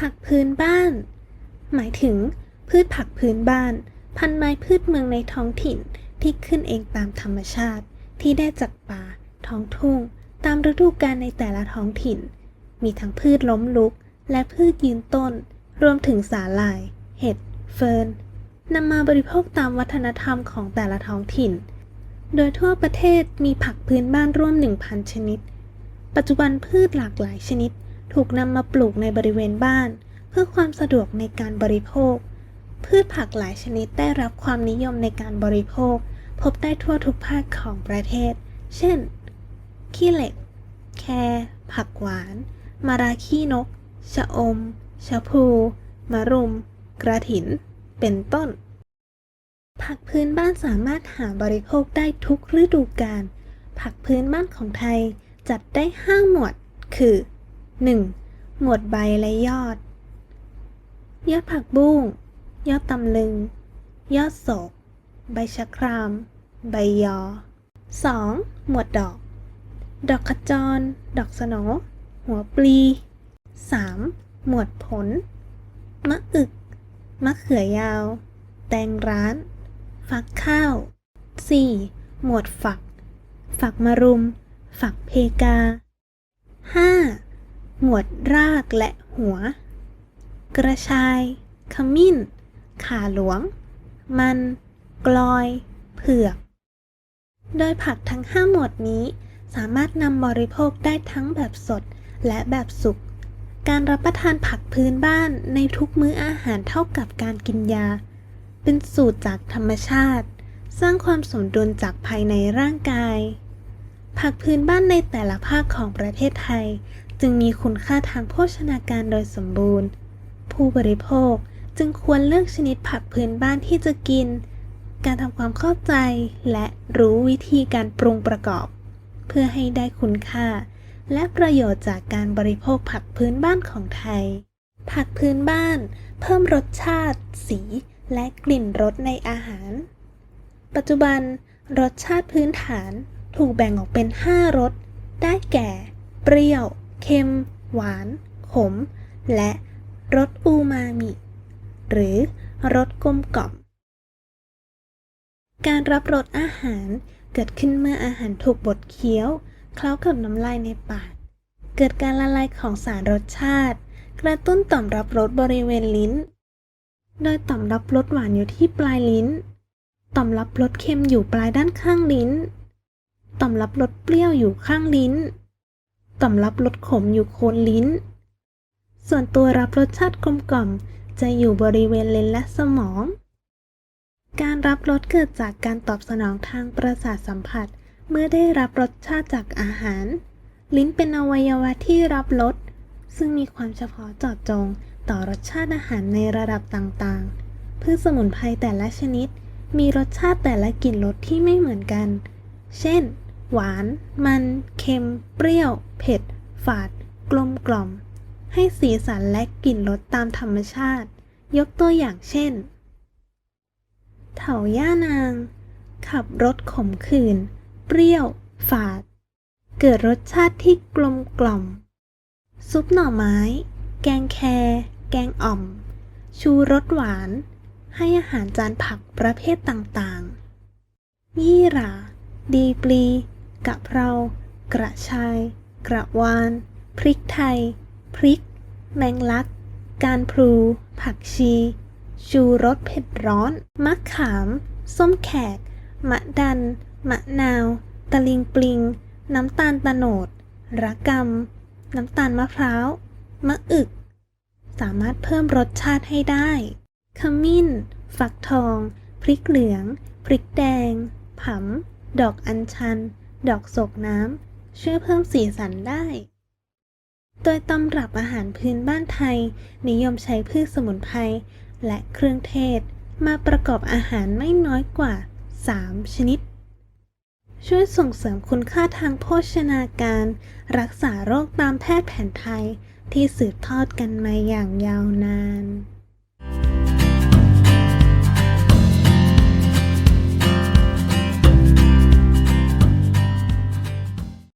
ผักพื้นบ้าน หมายถึง พืชผักพื้นบ้าน พันไม้พืชเมืองในท้องถิ่นที่ขึ้นเองตามธรรมชาติที่ได้จากป่า ท้องทุ่ง ตามฤดูกาลในแต่ละท้องถิ่น มีทั้งพืชล้มลุก และพืชยืนต้น รวมถึงสาหร่าย เห็ด เฟิร์นนำมาบริโภคตามวัฒนธรรมของแต่ละท้องถิ่น โดยทั่วประเทศมีผักพื้นบ้านร่วม 1,000 ชนิด ปัจจุบันพืชหลากหลายชนิด ถูกนำมาปลูกในบริเวณบ้าน เพื่อความสะดวกในการบริโภค พืชผักหลายชนิดได้รับความนิยมในการบริโภค พบได้ทั่วทุกภาคของประเทศ เช่น ขี้เหล็ก แครผักหวาน มาราขี้นก ชะอม ชะพู มะรุม กระถิน เป็นต้น ผักพื้นบ้านสามารถหาบริโภคได้ทุกฤดูกาล ผักพื้นบ้านของไทยจัดได้ 5 หมวด คือ 1. หมวดใบและยอด ยอดผักบุ้ง ยอดตำลึง ยอดโศก ใบชะคราม ใบยอ 2. หมวดดอก ดอกขจร ดอกสโหนหัวปลี 3. หมวดผล มะอึก มะเขือยาว แตงร้าน ฟักข้าว 4. หมวดฝัก ฝักมะรุม ฝักเพกา 5. หมวดรากและหัว กระชาย ขมิ้น ขาหลวง มัน กลอย เผือก โดยผักทั้ง 5 หมวดนี้สามารถนำบริโภคได้ทั้งแบบสดและแบบสุก การรับประทานผักพื้นบ้านในทุกมื้ออาหารเท่ากับการกินยา เป็นสูตรจากธรรมชาติ สร้างความสมดุลจากภายในร่างกาย ผักพื้นบ้านในแต่ละภาคของประเทศไทย จึงมีคุณค่าทางโภชนาการโดยสมบูรณ์ ผู้บริโภคจึงควรเลือกชนิดผักพื้นบ้านที่จะกิน การทำความเข้าใจและรู้วิธีการปรุงประกอบ เพื่อให้ได้คุณค่า และประโยชน์จากการบริโภคผักพื้นบ้านของไทย ผักพื้นบ้าน เพิ่มรสชาติ สี และกลิ่นรสในอาหาร ปัจจุบัน รสชาติพื้นฐานถูกแบ่งออกเป็น 5 รส ได้แก่ เปรี้ยว เค็ม หวาน ขม และรสอูมามิ หรือรสกลมกล่อม การรับรสอาหารเกิดขึ้นเมื่ออาหารถูกบดเคี้ยว เคล้ากับน้ำลายในปาก เกิดการละลายของสารรสชาติ กระตุ้นต่อมรับรสบริเวณลิ้น โดยต่อมรับรสหวานอยู่ที่ปลายลิ้น ต่อมรับรสเค็มอยู่ปลายด้านข้างลิ้น ต่อมรับรสเปรี้ยวอยู่ข้างลิ้น ต่อมรับรสขมอยู่โคนลิ้น ส่วนตัวรับรสชาติกลมกล่อมจะอยู่บริเวณเลนและสมอง การรับรสเกิดจากการตอบสนองทางประสาทสัมผัส เมื่อได้รับรสชาติจากอาหาร ลิ้นเป็นอวัยวะที่รับรสซึ่งมีความเฉพาะเจาะจงต่อรสชาติอาหารในระดับต่างๆ พืชสมุนไพรแต่ละชนิด มีรสชาติแต่ละกลิ่นรสที่ไม่เหมือนกัน เช่น หวาน มัน เค็ม เปรี้ยว เผ็ด ฝาด กลมกล่อม ให้สีสันและกลิ่นรสตามธรรมชาติ ยกตัวอย่างเช่น เถาย่านาง ขับรสขมขื่น เปรี้ยว ฝาด เกิดรสชาติที่กลมกล่อม ซุปหน่อไม้ แกงแครแกงอ่อม ชูรสหวาน ให้อาหารจานผักประเภทต่างๆ ยี่หร่าดีปลี กะเพรา กระชาย กระวาน พริกไทย พริก แมงลัก การพลู ผักชี ชูรสเผ็ดร้อน มะขาม ส้มแขก มะดัน มะนาว ตะลิงปลิง น้ำตาลตะโนด ระกำ น้ำตาลมะพร้าว มะอึก สามารถเพิ่มรสชาติให้ได้ ขมิ้นฟักทอง พริกเหลือง พริกแดง ผำ ดอกอัญชัน ดอกโศกน้ำ ช่วยเพิ่มสีสันได้ โดยตำรับอาหารพื้นบ้านไทย นิยมใช้พืชสมุนไพรและเครื่องเทศ มาประกอบอาหารไม่น้อยกว่า 3 ชนิด ช่วยส่งเสริมคุณค่าทางโภชนาการ รักษาโรคตามแพทย์แผนไทยที่สืบทอดกันมาอย่างยาวนาน